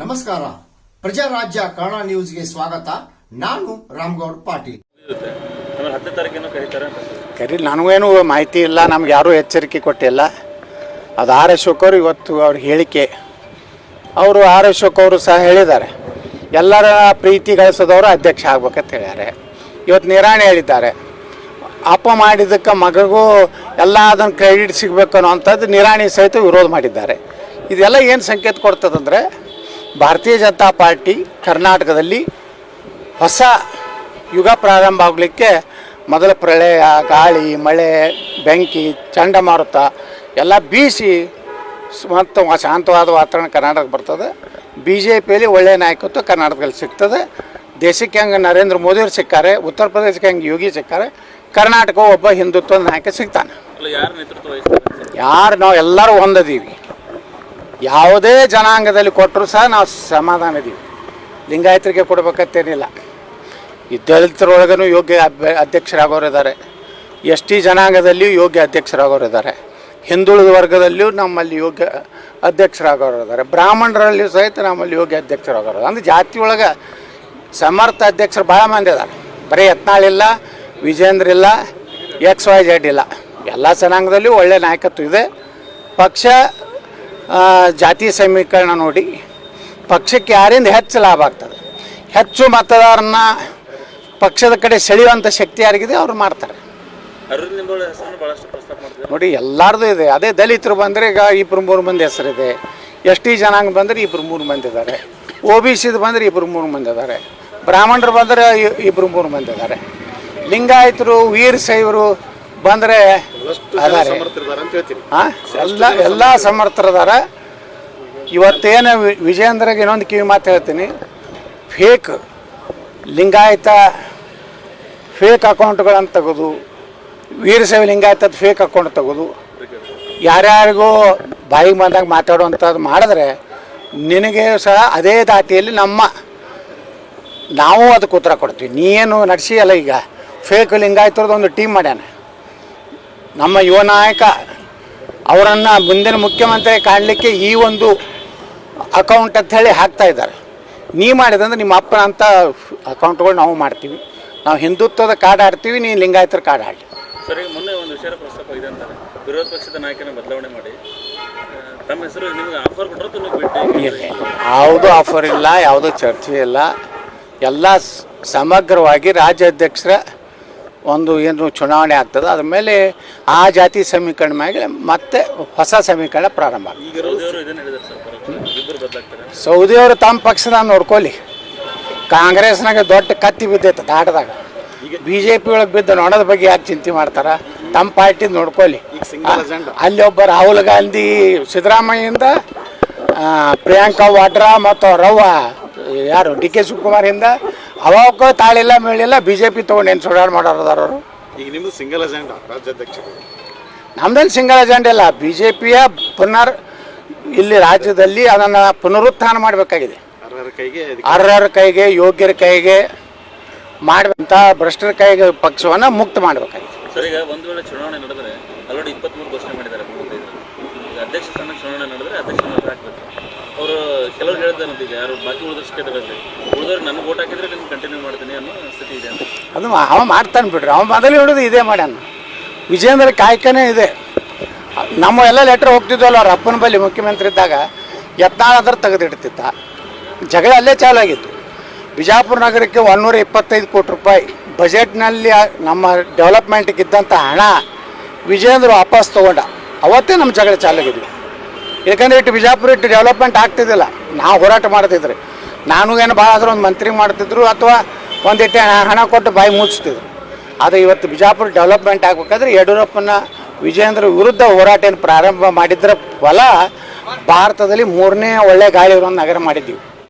ನಮಸ್ಕಾರ. ಪ್ರಜಾರಾಜ್ಯ ಕನ್ನಡ ನ್ಯೂಸ್ಗೆ ಸ್ವಾಗತ. ನಾನು ರಾಮ್ಗೌಡ್ ಪಾಟೀಲ್. ಹತ್ತನೇ ತಾರೀಕೇನೋ ಕರೀತಾರೆ ಅಂತ ಕರಿ ನನಗೇನು ಮಾಹಿತಿ ಇಲ್ಲ ನಮ್ಗೆ ಯಾರೂ ಎಚ್ಚರಿಕೆ ಕೊಟ್ಟಿಲ್ಲ. ಅದು ಆರ್ ಅಶೋಕ್ ಅವರು ಇವತ್ತು ಅವ್ರ ಹೇಳಿಕೆ. ಅವರು ಆರ್ ಅಶೋಕ್ ಅವರು ಸಹ ಹೇಳಿದ್ದಾರೆ. ಎಲ್ಲರ ಪ್ರೀತಿ ಗಳಿಸೋದವರು ಅಧ್ಯಕ್ಷ ಆಗ್ಬೇಕಂತ ಹೇಳ್ಯಾರೆ. ಇವತ್ತು ನಿರಾಣಿ ಹೇಳಿದ್ದಾರೆ. ಅಪ್ಪ ಮಾಡಿದ್ದಕ್ಕೆ ಮಗಗೂ ಎಲ್ಲ ಅದನ್ನು ಕ್ರೆಡಿಟ್ ಸಿಗಬೇಕು ಅನ್ನೋವಂಥದ್ದು ನಿರಾಣಿ ಸಹಿತ ವಿರೋಧ ಮಾಡಿದ್ದಾರೆ. ಇದೆಲ್ಲ ಏನು ಸಂಕೇತ ಕೊಡ್ತದಂದರೆ ಭಾರತೀಯ ಜನತಾ ಪಾರ್ಟಿ ಕರ್ನಾಟಕದಲ್ಲಿ ಹೊಸ ಯುಗ ಪ್ರಾರಂಭ ಆಗಲಿಕ್ಕೆ ಮೊದಲ ಪ್ರಳಯ, ಗಾಳಿ, ಮಳೆ, ಬೆಂಕಿ ಚಂಡಮಾರುತ ಎಲ್ಲ ಬೀಸಿ ಮತ್ತು ಶಾಂತವಾದ ವಾತಾವರಣ ಕರ್ನಾಟಕ ಬರ್ತದೆ. ಬಿ ಜೆ ಪಿಯಲ್ಲಿ ಒಳ್ಳೆಯ ನಾಯಕತ್ವ ಕರ್ನಾಟಕದಲ್ಲಿ ಸಿಗ್ತದೆ. ದೇಶಕ್ಕೆ ಹಂಗೆ ನರೇಂದ್ರ ಮೋದಿಯವರು ಸಿಕ್ಕಾರೆ, ಉತ್ತರ ಪ್ರದೇಶಕ್ಕೆ ಹಂಗೆ ಯೋಗಿ ಸಿಕ್ಕಾರೆ ಕರ್ನಾಟಕ ಒಬ್ಬ ಹಿಂದುತ್ವ ನಾಯಕ ಸಿಗ್ತಾನೆ. ಯಾರು ನೇತೃತ್ವ ವಹಿಸ್ತಾರೆ? ಯಾರು ನಾವು ಎಲ್ಲರೂ ಹೊಂದದೀವಿ. ಯಾವುದೇ ಜನಾಂಗದಲ್ಲಿ ಕೊಟ್ಟರು ಸಹ ನಾವು ಸಮಾಧಾನ ಇದೀವಿ. ಲಿಂಗಾಯತರಿಗೆ ಕೊಡ್ಬೇಕತ್ತೇನಿಲ್ಲ ಈ ದಲಿತರೊಳಗೂ ಯೋಗ್ಯ ಅಧ್ಯಕ್ಷರಾಗೋರು ಇದ್ದಾರೆ ಎಸ್ ಟಿ ಜನಾಂಗದಲ್ಲಿಯೂ ಯೋಗ್ಯ ಅಧ್ಯಕ್ಷರಾಗೋರು ಇದ್ದಾರೆ ಹಿಂದುಳಿದ ವರ್ಗದಲ್ಲಿಯೂ ನಮ್ಮಲ್ಲಿ ಯೋಗ್ಯ ಅಧ್ಯಕ್ಷರಾಗೋರು ಇದ್ದಾರೆ ಬ್ರಾಹ್ಮಣರಲ್ಲಿಯೂ ಸಹಿತ ನಮ್ಮಲ್ಲಿ ಯೋಗ್ಯ ಅಧ್ಯಕ್ಷರಾಗೋರು ಅಂದರೆ ಜಾತಿ ಒಳಗೆ ಸಮರ್ಥ ಅಧ್ಯಕ್ಷರು ಭಾಳ ಮಂದಿ ಇದ್ದಾರೆ. ಬರೀ ಯತ್ನಾಳಿಲ್ಲ ವಿಜೇಂದ್ರ ಇಲ್ಲ ಎಕ್ಸ್ ವೈ ಜೆಡ್ ಇಲ್ಲ. ಎಲ್ಲ ಜನಾಂಗದಲ್ಲೂ ಒಳ್ಳೆ ನಾಯಕತ್ವ ಇದೆ. ಪಕ್ಷ ಜಾತಿ ಸಮೀಕರಣ ನೋಡಿ. ಪಕ್ಷಕ್ಕೆ ಯಾರಿಂದ ಹೆಚ್ಚು ಲಾಭ ಆಗ್ತದೆ? ಹೆಚ್ಚು ಮತದಾರನ್ನ ಪಕ್ಷದ ಕಡೆ ಸೆಳೆಯುವಂಥ ಶಕ್ತಿ ಯಾರಿಗಿದೆ? ಅವ್ರು ಮಾಡ್ತಾರೆ. ನೋಡಿ ಎಲ್ಲರದು ಇದೆ. ಅದೇ ದಲಿತರು ಬಂದರೆ ಈಗ ಇಬ್ಬರು ಮೂರು ಮಂದಿ ಹೆಸರಿದೆ. ಎಸ್ ಟಿ ಜನಾಂಗ ಬಂದರೆ ಇಬ್ಬರು ಮೂರು ಮಂದಿ ಇದ್ದಾರೆ. ಒ ಬಿ ಸಿದು ಬಂದರೆ ಇಬ್ಬರು ಮೂರು ಮಂದಿ ಇದ್ದಾರೆ. ಬ್ರಾಹ್ಮಣರು ಬಂದರೆ ಇಬ್ಬರು ಮೂರು ಮಂದಿ ಇದ್ದಾರೆ. ಲಿಂಗಾಯತರು ವೀರ ಶೈವರು ಬಂದರೆ ಎಲ್ಲ ಎಲ್ಲ ಸಮರ್ಥರದಾರ ಇವತ್ತೇನು ವಿಜಯೇಂದ್ರಗೆ ಇನ್ನೊಂದು ಕಿವಿ ಮಾತು ಹೇಳ್ತೀನಿ. ಫೇಕ್ ಲಿಂಗಾಯತ ಫೇಕ್ ಅಕೌಂಟ್ಗಳನ್ನು ತೆಗೆದು ವೀರಶೈವ ಲಿಂಗಾಯತದ ಫೇಕ್ ಅಕೌಂಟ್ ತೆಗೆದು ಯಾರ್ಯಾರಿಗೂ ಬಾಯಿಗೆ ಬಂದಾಗ ಮಾತಾಡುವಂಥದ್ದು ಮಾಡಿದ್ರೆ ನಿನಗೆ ಸಹ ಅದೇ ದಾಟಿಯಲ್ಲಿ ನಮ್ಮ ನಾವು ಅದಕ್ಕೆ ಉತ್ತರ ಕೊಡ್ತೀವಿ. ನೀ ಏನು ನಡೆಸಿ ನಡೆಸಿಯಲ್ಲ ಈಗ. ಫೇಕ್ ಲಿಂಗಾಯತರದ್ದು ಒಂದು ಟೀಮ್ ಮಾಡ್ಯಾನ. ನಮ್ಮ ಯುವ ನಾಯಕ ಅವರನ್ನು ಮುಂದಿನ ಮುಖ್ಯಮಂತ್ರಿ ಕಾಣಲಿಕ್ಕೆ ಈ ಒಂದು ಅಕೌಂಟ್ ಅಂತ ಹೇಳಿ ಹಾಕ್ತಾ ಇದ್ದಾರೆ. ನೀ ಮಾಡಿದಂದ್ರೆ ನಿಮ್ಮ ಅಪ್ಪನ ಅಂತ ಅಕೌಂಟ್ಗಳು ನಾವು ಮಾಡ್ತೀವಿ. ನಾವು ಹಿಂದುತ್ವದ ಕಾರ್ಡ್ ಆಡ್ತೀವಿ ನೀ ಲಿಂಗಾಯತರ ಕಾರ್ಡ್ ಆಡಲಿ. ಸರಿ ಮೊನ್ನೆ ಒಂದು ವಿಚಾರ ಪ್ರಸ್ತಾಪ ಇದೆ ಅಂತಾರೆ. ವಿರೋಧ ಪಕ್ಷದ ನಾಯಕನ ಬದಲಾವಣೆ ಮಾಡಿ. ತಮ್ಮ ಹೆಸರು ನಿಮಗೆ ಆಫರ್ ಕೊಟ್ಟರು ಯಾವುದೂ ಆಫರ್ ಇಲ್ಲ ಯಾವುದೂ ಚರ್ಚೆ ಇಲ್ಲ. ಎಲ್ಲ ಸಮಗ್ರವಾಗಿ ರಾಜ್ಯಾಧ್ಯಕ್ಷರ ಒಂದು ಏನು ಚುನಾವಣೆ ಆಗ್ತದೆ ಅದ್ರ ಮೇಲೆ ಆ ಜಾತಿ ಸಮೀಕರಣ ಮೇಲೆ ಮತ್ತೆ ಹೊಸ ಸಮೀಕರಣ ಪ್ರಾರಂಭ ಆಗ್ತದೆ. ಸೌದಿಯವರು ತಮ್ಮ ಪಕ್ಷದ ನೋಡ್ಕೊಲಿ ಕಾಂಗ್ರೆಸ್ನಾಗ ದೊಡ್ಡ ಕತ್ತಿ ಬಿದ್ದೈತೆ ದಾಟದಾಗ. ಬಿ ಜೆ ಪಿ ಒಳಗೆ ಬಿದ್ದ ನೋಡೋದ ಬಗ್ಗೆ ಯಾಕೆ ಚಿಂತೆ ಮಾಡ್ತಾರ? ತಮ್ಮ ಪಾರ್ಟಿ ನೋಡ್ಕೊಳ್ಳಿ. ಅಲ್ಲಿ ಒಬ್ಬ ರಾಹುಲ್ ಗಾಂಧಿ ಸಿದ್ದರಾಮಯ್ಯಿಂದ ಪ್ರಿಯಾಂಕಾ ವಾಡ್ರಾ ಮತ್ತು ರವ್ವ ಯಾರು ಡಿ ಕೆ ಶಿವಕುಮಾರಿಂದ ಅವಕ್ಕೂ ತಾಳಿಲ್ಲ ಮೇಳಿಲ್ಲ ಬಿ ಜೆ ಪಿ ತಗೊಂಡು ಏನು ಸುಡಾಡ್ ಮಾಡೋರು ಅದಾರ ಅವರು? ಈಗ ನಿಮ್ದು ಸಿಂಗಲ್ ಅಜೆಂಡಾ ರಾಜ್ಯಾಧ್ಯಕ್ಷರು. ನಮ್ದೇನು ಸಿಂಗಲ್ ಅಜೆಂಡ ಇಲ್ಲ. ಬಿ ಜೆ ಪಿಯ ಪುನರ್ ಇಲ್ಲಿ ರಾಜ್ಯದಲ್ಲಿ ಅದನ್ನು ಪುನರುತ್ಥಾನ ಮಾಡಬೇಕಾಗಿದೆ. ಅರ್ಹರ ಕೈಗೆ ಅರ್ಹರ ಕೈಗೆ ಯೋಗ್ಯರ ಕೈಗೆ ಮಾಡುವಂಥ ಭ್ರಷ್ಟರ ಕೈಗೆ ಪಕ್ಷವನ್ನು ಮುಕ್ತ ಮಾಡಬೇಕಾಗಿದೆ. ಸರ್ ಈಗ ಒಂದು ವೇಳೆ ಚುನಾವಣೆ ನಡೆದರೆ ಆಲ್ರೆಡಿ ಇಪ್ಪತ್ತ್ಮೂರು ಘೋಷಣೆ ಮಾಡಿದ್ದಾರೆ ಅಧ್ಯಕ್ಷ ಸ್ಥಾನ ಚುನಾವಣೆ ನಡೆದ್ರೆ ಅಧ್ಯಕ್ಷ ಹಾಕ್ಬೇಕು. ಅವರು ಕೆಲವರು ಹೇಳ್ತಾರಂತ ಈಗ ಯಾರು ಬಾಕಿ ಉಳಿದ ಕ್ಷೇತ್ರಗಳಲ್ಲಿ ಉಳಿದವ್ರು ನನಗೆ ಓಟ್ ಹಾಕಿದ್ರೆ ನಿಮ್ಗೆ ಕಂಟಿನ್ಯೂ ಮಾಡ್ತೀನಿ ಅನ್ನೋ ಸ್ಥಿತಿ ಇದೆ ಅಂತ. ಅದು ಅವ ಮಾಡ್ತಾನೆ ಬಿಡ್ರಿ. ಅವ ಮೊದಲು ಹಿಡಿದು ಇದೇ ಮಾಡ್ಯಾನ. ವಿಜೇಂದ್ರ ಕಾಯ್ಕನೇ ಇದೆ. ನಮ್ಮ ಎಲ್ಲ ಲೆಟ್ರ್ ಹೋಗ್ತಿದ್ವಲ್ಲ, ಅವ್ರ ಅಪ್ಪನ ಬಳಿ ಮುಖ್ಯಮಂತ್ರಿ ಇದ್ದಾಗ ಯತ್ನಾಳಾದ್ರೆ ತೆಗೆದಿಡ್ತಿತ್ತ. ಜಗಳ ಅಲ್ಲೇ ಚಾಲು ಆಗಿತ್ತು. ಬಿಜಾಪುರ ನಗರಕ್ಕೆ ಒಂದೂರ ಇಪ್ಪತ್ತೈದು ಕೋಟಿ ರೂಪಾಯಿ ಬಜೆಟ್ನಲ್ಲಿ ನಮ್ಮ ಡೆವಲಪ್ಮೆಂಟ್ಗೆ ಇದ್ದಂಥ ಹಣ ವಿಜೇಂದ್ರ ವಾಪಸ್ ತೊಗೊಂಡ. ಅವತ್ತೇ ನಮ್ಮ ಜಗಳ ಚಾಲು ಆಗಿದ್ವಿ ಯಾಕಂದ್ರೆ ಇಟ್ಟು ಬಿಜಾಪುರ ಇಟ್ಟು ಡೆವಲಪ್ಮೆಂಟ್ ಆಗ್ತಿದ್ದಿಲ್ಲ. ನಾವು ಹೋರಾಟ ಮಾಡ್ತಿದ್ರೆ. ನಾನು ಏನು ಭಾಳ ಆದ್ರೆ ಒಂದು ಮಂತ್ರಿ ಮಾಡ್ತಿದ್ರು ಅಥವಾ ಒಂದಿಟ್ಟು ಹಣ ಕೊಟ್ಟು ಬಾಯಿ ಮುಚ್ತಿದ್ರು. ಆದರೆ ಇವತ್ತು ಬಿಜಾಪುರ ಡೆವಲಪ್ಮೆಂಟ್ ಆಗ್ಬೇಕಾದ್ರೆ ಯಡಿಯೂರಪ್ಪನ ವಿಜೇಂದ್ರ ವಿರುದ್ಧ ಹೋರಾಟ ಏನು ಪ್ರಾರಂಭ ಮಾಡಿದ್ರ ಫಲ ಭಾರತದಲ್ಲಿ ಮೂರನೇ ಒಳ್ಳೆ ಗಾಳಿ ಇರೋ ನಗರ ಮಾಡಿದ್ದೀವಿ.